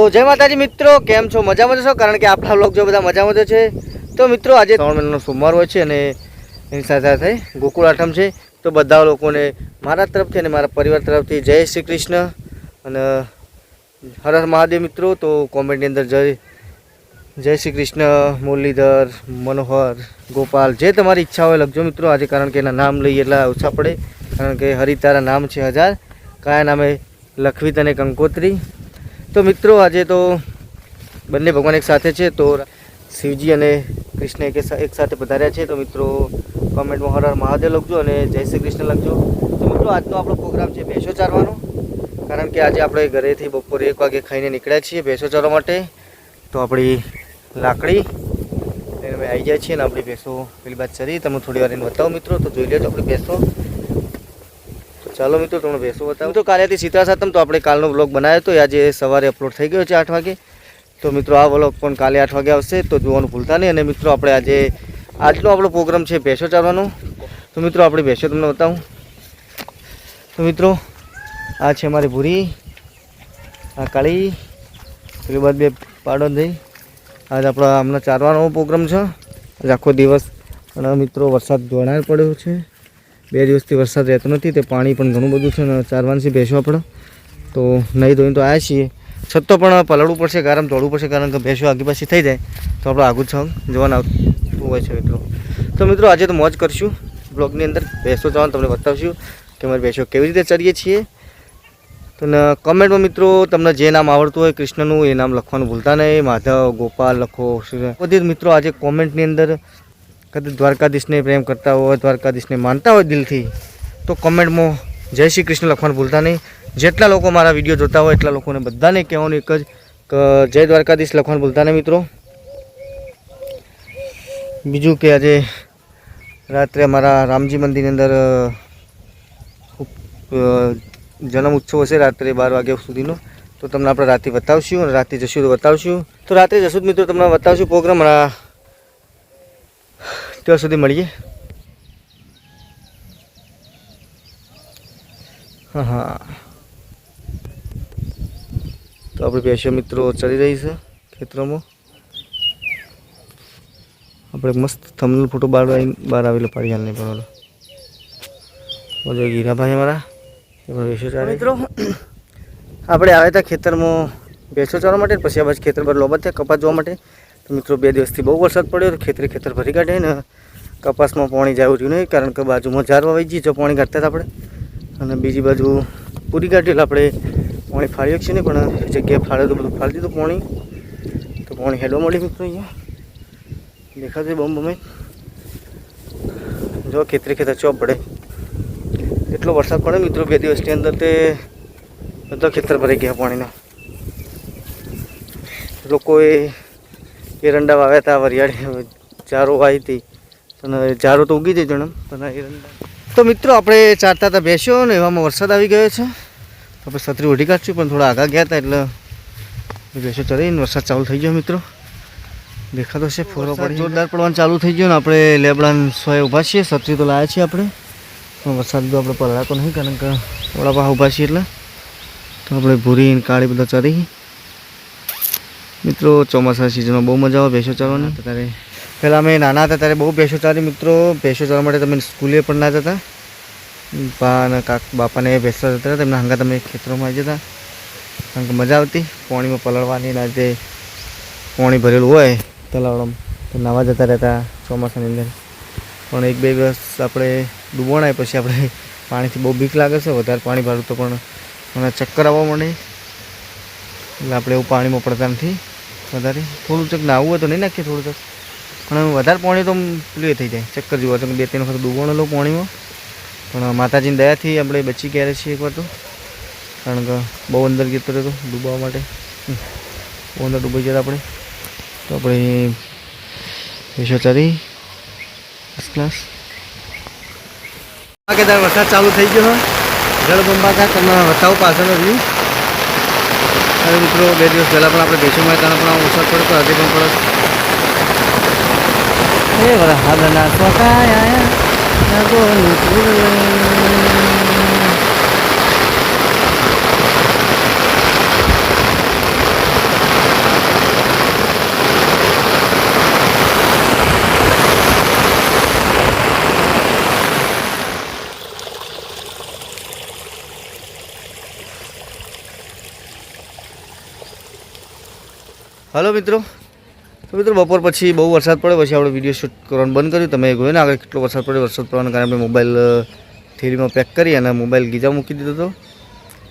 તો જય માતાજી મિત્રો, કેમ છો? મજામાં છો? કારણ કે આપણા લોક જો બધા મજામાં જ છે. તો મિત્રો, આજે ત્રણ મહિનાનો સોમવાર છે અને એની સાથે સાથે ગોકુળ આઠમ છે. તો બધા લોકોને મારા તરફથી અને મારા પરિવાર તરફથી જય શ્રી કૃષ્ણ. અને હર હર મહાદેવ મિત્રો, તો કોમેન્ટની અંદર જય જય શ્રી કૃષ્ણ, મુરલીધર, મનોહર, ગોપાલ, જે તમારી ઈચ્છા હોય લખજો મિત્રો. આજે કારણ કે એના નામ લઈએ એટલા ઓછા પડે. કારણ કે હરિતારા નામ છે હજાર. કયા નામે લખવી તને કંકોત્રી. તો મિત્રો, આજે તો બંને ભગવાન એક સાથે છે, તો શિવજી અને કૃષ્ણ એક સાથે પધાર્યા છે. તો મિત્રો, કોમેન્ટમાં હર હર મહાદેવ લખજો અને જય શ્રી કૃષ્ણ લખજો. તો મિત્રો, આજનો આપણો પ્રોગ્રામ છે ભેંસો ચારવાનો. કારણ કે આજે આપણે ઘરેથી બપોરે એક વાગે ખાઈને નીકળ્યા છીએ ભેંસો ચારવા માટે. તો આપણી લાકડી લઈને અમે આવી જાય છીએ અને આપણી ભેંસો પેલી બાદ ચરી તમને થોડી વાર એને બતાવો મિત્રો. તો જોઈ લેજો આપણી ભેંસો. ચાલો મિત્રો, તમને ભેંસો બતાવું. તો કાલે સીતા સાતમ, તો આપણે કાલનો બ્લોગ બનાવ્યો હતો આજે સવારે અપલોડ થઈ ગયો છે આઠ વાગે. તો મિત્રો, આ બ્લોગ પણ કાલે આઠ વાગે આવશે, તો જોવાનું ભૂલતા નહીં. અને મિત્રો, આપણે આજે આજનો આપણો પ્રોગ્રામ છે ભેંસો ચાલવાનો તો મિત્રો, આપણે ભેંસો તમને બતાવું. તો મિત્રો, આ છે મારી ભૂરી, આ કાળી પેલી બાદ બે પાડો થઈ. આજ આપણા હમણાં ચારવાનો પ્રોગ્રામ છે. આજ આખો દિવસ, અને મિત્રો, વરસાદ જોણાર પડ્યો છે. બે દિવસથી વરસાદ રહેતો નથી, તે પાણી પણ ઘણું બધું છે અને ચારવાનથી ભેંસો આપણે તો નહીં ધોઈને તો આવ્યા છીએ. છતાં પણ પલળવું પડશે, ગરમ દોડવું પડશે કારણ કે ભેંસો આગી પાછી થઈ જાય. તો આપણે આગું છ જવાનું આવતું હોય છે મિત્રો. તો મિત્રો, આજે તો મોજ કરશું. બ્લોગની અંદર ભેંસો જવાનું તમને બતાવશું કે અમારે ભેંસો કેવી રીતે ચડીએ છીએ. તો ને કમેન્ટમાં મિત્રો, તમને જે નામ આવડતું હોય કૃષ્ણનું, એ નામ લખવાનું ભૂલતા નહીં. માધવ, ગોપાલ લખો. બધી મિત્રો, આજે કોમેન્ટની અંદર કદાચ દ્વારકાધીશને પ્રેમ કરતા હોય, દ્વારકાધીશને માનતા હોય દિલથી, તો કમેન્ટમાં જય શ્રી કૃષ્ણ લખવાનું ભૂલતા નહીં. જેટલા લોકો મારા વીડિયો જોતા હોય, એટલા લોકોને બધાને કહેવાનું એક જ જય દ્વારકાધીશ લખવાનું ભૂલતા નહીં મિત્રો. બીજું કે આજે રાત્રે અમારા રામજી મંદિરની અંદર જન્મ ઉત્સવ હશે રાત્રે બાર વાગ્યા સુધીનો. તો તમને આપણે રાતે બતાવશું અને રાતે જશું તો બતાવશું. તો રાત્રે જશું મિત્રો, તમને બતાવશું પ્રોગ્રામ. ત્યાં સુધી મળીએ. હા હા. તો આપણે બેસ્યો મિત્રો ચડી રહી છે ખેતરોમાં. આપણે મસ્ત થમનલ ફોટો બહાર બહાર આવેલો પાડી હાલ નહીં પડવાનો બોલો ગીરાભાઈ અમારા, એ પણ ભેંસો ચારે. મિત્રો, આપણે આવ્યા હતા ખેતરમાં ભેંસો ચારવા માટે, પછી આ બાજુ ખેતર પર લોબત થયા કપાસ જોવા માટે. તો મિત્રો બે દિવસથી બહુ વરસાદ પડ્યો તો ખેતરે ખેતર ભરી કાઢે ને કપાસમાં પાણી જાય રહ્યું નહીં, કારણ કે બાજુમાં ઝાડવા વહી જઈએ પાણી કાઢતા હતા આપણે. અને બીજી બાજુ પૂરી કાઢી એટલે આપણે પાણી ફાળીએ છીએ ને પણ જગ્યાએ ફાળે તો બધું ફાળી દીધું પાણી. તો પાણી હેડવા મળ્યું મિત્રો અહીંયા. દેખાતું બમ બમે. જો ખેતરે ખેતર ચોપ પડે. એટલો વરસાદ પડે મિત્રો બે દિવસની અંદર તે બધા ખેતર ભરાઈ ગયા પાણીના. લોકોએ એરંડા વાવ્યા હતા વરિયાળી ચારો વાવી હતી અને ચારો તો ઉગી જઈ જણમ પણ એરંડા તો મિત્રો આપણે ચારતા હતા બેસ્યો ને એવામાં વરસાદ આવી ગયો છે. આપણે છત્રી ઓઢી કાઢશું પણ થોડા આગા ગયા હતા એટલે બેસો ચડીને વરસાદ ચાલુ થઈ ગયો મિત્રો. દેખાતો છે ફોરો પડી જોરદાર પડવાનું ચાલુ થઈ ગયો ને આપણે લેબડા સોય ઊભા છીએ સબ્જી તો લાવ્યા છીએ આપણે. પણ વરસાદ તો આપણે પલળાતો નહીં કારણ કે ઓળા પાસે ઊભા છીએ એટલે. તો આપણે ભૂરી કાળી બધા ચરી મિત્રો ચોમાસા સિઝનમાં બહુ મજા આવે ભેંસો ચાલવાની ત્યારે પહેલાં અમે નાના હતા ત્યારે બહુ ભેંસો ચાલી મિત્રો. ભેંસો ચાલવા માટે તમે સ્કૂલે પણ ના જતા. બા અને કાક બાપાને ભેંસો જતા તેમના હંગા તમે ખેતરોમાં આવી જતા. કારણ કે મજા આવતી પાણીમાં પલળવાની ના જે પાણી ભરેલું હોય તલાવડમ. તો નાવા જતા રહેતા ચોમાસાની અંદર. પણ એક બે દિવસ આપણે ડૂબોણાય પછી આપણે પાણીથી બહુ બીક લાગે છે. વધારે પાણી ભરું તો પણ મને ચક્કર આવવા માંડે. એટલે આપણે એવું પાણીમાં પડતા નથી. વધારે. થોડું ચક નાવું હોય તો નહીં નાખીએ થોડું ચક. પણ વધારે પાણી તો પેલું થઈ જાય. ચક્કર જેવું તમે બે ત્રણ વખત ડૂબોણો લો પાણીમાં. પણ માતાજીની દયાથી આપણે બચી ગયા છીએ એકવાર તો. કારણ કે બહુ અંદર જતો રહેતો ડૂબવા માટે. બહુ અંદર ડૂબાઈ જતા આપણે. તો આપણે વિશ્વચારી ફર્સ્ટ ક્લાસ કેદાર વરસાદ ચાલુ થઈ ગયો જળબંબાકાર તમને બતાવું પાછળનો વ્યૂ હવે મિત્રો, બે દિવસ પહેલાં પણ આપણે બેસુમાં ત્યાં પણ વરસાદ પડ્યો તો આજે પણ પડે એ વરસાદના સ્વકાયા હલો મિત્રો. તો મિત્રો બપોર પછી બહુ વરસાદ પડ્યો, પછી આપણે વીડિયો શૂટ કરવાનું બંધ કર્યું. તમે ગયો ને આગળ કેટલો વરસાદ પડ્યો, વરસાદ પડવાના કારણે આપણે મોબાઈલ થેરીમાં પેક કરી અને મોબાઈલ ગીજા મૂકી દીધો હતો.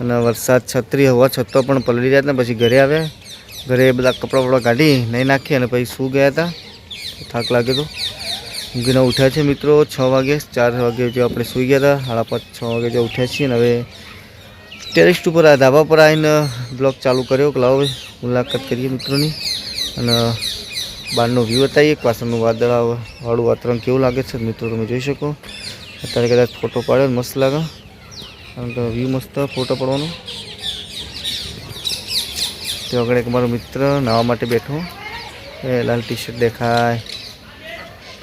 અને વરસાદ છત્રી હોવા છતાં પણ પલળી રહ્યા હતા પછી ઘરે આવ્યા. ઘરે બધા કપડાં વપડા કાઢી નહીં નાખી અને પછી શું ગયા હતા. થાક લાગ્યો હતો ઊંઘીને ઉઠ્યા છે મિત્રો છ વાગે, ચાર વાગે જે આપણે સૂઈ ગયા હતા. સાડા પાંચ, છ વાગે જે ઉઠ્યા છીએ અને હવે ટેરિસ્ટ ઉપર ધાબા પર આવીને બ્લોગ ચાલુ કર્યો. કે લાવો મુલાકાત કરીએ મિત્રોની. અને બહારનો વ્યૂ બતાવીએ પાછળનું વાદળાવાળું વાતાવરણ કેવું લાગે છે મિત્રો તમે જોઈ શકો. અત્યારે કદાચ ફોટો પાડ્યો મસ્ત લાગે. કારણ કે વ્યૂ મસ્ત ફોટો પડવાનો. તે આગળ એક મારો મિત્ર નાવા માટે બેઠો. એ લાલ ટી શર્ટ દેખાય.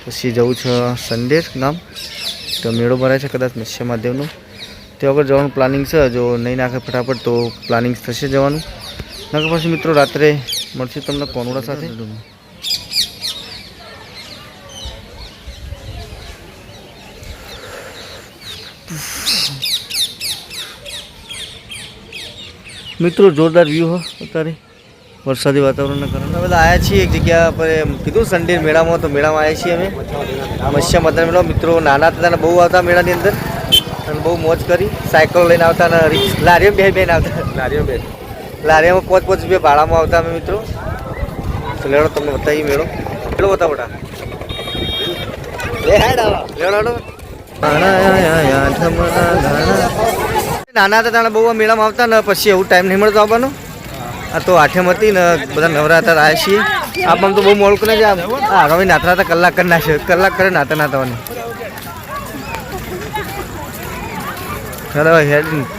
પછી જવું છે સંડેર ગામ. તો મેળો ભરાય છે કદાચ મત્સ્ય મહાદેવનો. તે આગળ જવાનું પ્લાનિંગ છે. જો નહીં નાખે ફટાફટ તો પ્લાનિંગ થશે જવાનું. નકર પછી મિત્રો રાત્રે મળશે તમને કોનુડા સાથે. મિત્રો જોરદાર વ્યૂ હો અત્યારે વરસાદી વાતાવરણના કારણે. અમે બધા આવ્યા છીએ એક જગ્યા પર એમ કીધું સન્ડે મેળામાં તો મેળામાં આવ્યા છીએ અમે. મત્સ્ય મદન મેળો મિત્રો નાના હતા ને બહુ આવતા મેળાની અંદર. અને બહુ મોજ કરી સાયકલ લઈને આવતા અને રિક્ષ લારીઓ બે બેન આવતા. લારીઓ બે લારીઓમાં પોચ પોચ બે ભાડામાં આવતા અમે મિત્રો. લેડો તમને બતાવી મેળો. બટા. લેડો લેડો નાના હતા ત્યારે બહુ મેળામાં આવતા ને પછી એવું ટાઈમ નહીં મળતો આવવાનો. આ તો આઠેમ હતી ને બધા નવરાત્ર આવ્યા છીએ. આમ તો બહુ મોડું કરે છે આમ હા નાતા હતા કલાક કરી નાખશે કલાક કરે નાતા નાતાવાની. ખરો હેડ.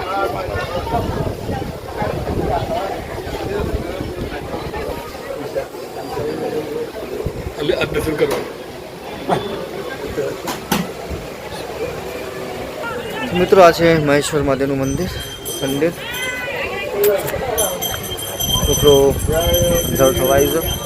દર્શન કરવા મિત્રો આ છે મહેશ્વર મહાદેવનું મંદિર મંદિર છોકરો અંધારું થવા આવ્યું છે